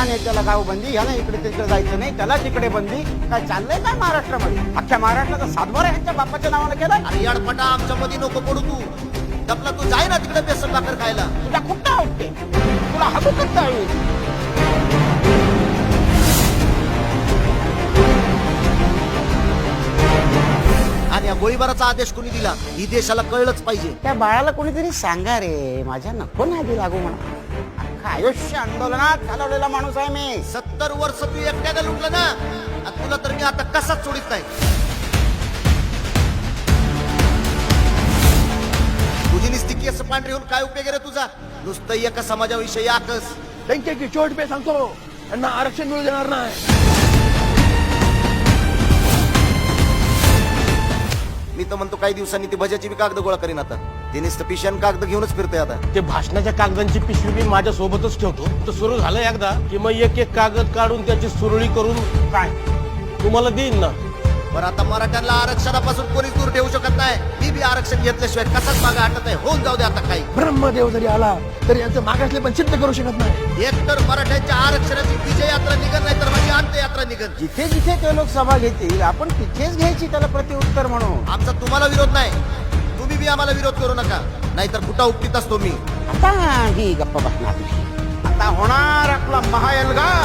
या नेत्याला गाव बंदी ह्याला इकडे तिकडे जायचं नाही त्याला तिकडे बंदी. काय चाललंय काय महाराष्ट्रामध्ये? अख्ख्या महाराष्ट्राचा सातबारा ह्यांच्या बापाच्या नावानं केलाय? अरे याडपटा आमच्या मध्ये नको पडू तू. आपला तू जाय ना तिकडे बेसन भाकर खायला. तुला खूप आवडते? तुला हवं करता आणि या गोळीबाराचा आदेश कोणी दिला? ही देशाला कळलंच पाहिजे. त्या बाळाला कोणीतरी सांगा रे माझ्या नको नादी लागू म्हणा. आयुष्य आंदोलनात चालवलेला माणूस आहे मी. सत्तर वर्ष तू एकट्याने लुटलं ना आणि तुला तर मी आता कसाच सोडित नाही. तुझी निस्ती केस पांढरी होऊन काय उपयोग आहे रे तुझा? नुसतं एका समाजाविषयी आकस. त्यांच्या चोट पे सांगतो. त्यांना आरक्षण मिळू देणार नाही. मी तर म्हणतो काही दिवसांनी ती भजाची बी कागद गोळा करीन आता. ते नुसतं पिशन कागद घेऊनच फिरते आता. ते भाषणाच्या कागदांची पिशवी मी माझ्या सोबतच ठेवतो. तर सुरू झालं एकदा की मग एक एक कागद काढून त्याची सुरळी करून काय? तुम्हाला देईन ना. पण आता मराठ्यांना आरक्षणापासून कोणीच दूर ठेवू शकत नाही. मी बी आरक्षण घेतल्याशिवाय कसाच मागा हटत आहे? होऊन जाऊ दे आता काही. ब्रह्मदेव जरी आला तरी यांचं मागासले पण सिद्ध करू शकत नाही. एक तर मराठ्यांच्या आरक्षणाची विजय यात्रा निघत नाही तर माझी अंत यात्रा निघत जिथे जिथे ते लोक सभा घेतील आपण तिथेच घ्यायची त्याला प्रत्युत्तर म्हणून. आमचा तुम्हाला विरोध नाही. तुम्ही बी आम्हाला विरोध करू नका. नाहीतर कुठं उपटीत असतो मी? आता ही गप्पा बसणार आता होणार आपला महाएल्गार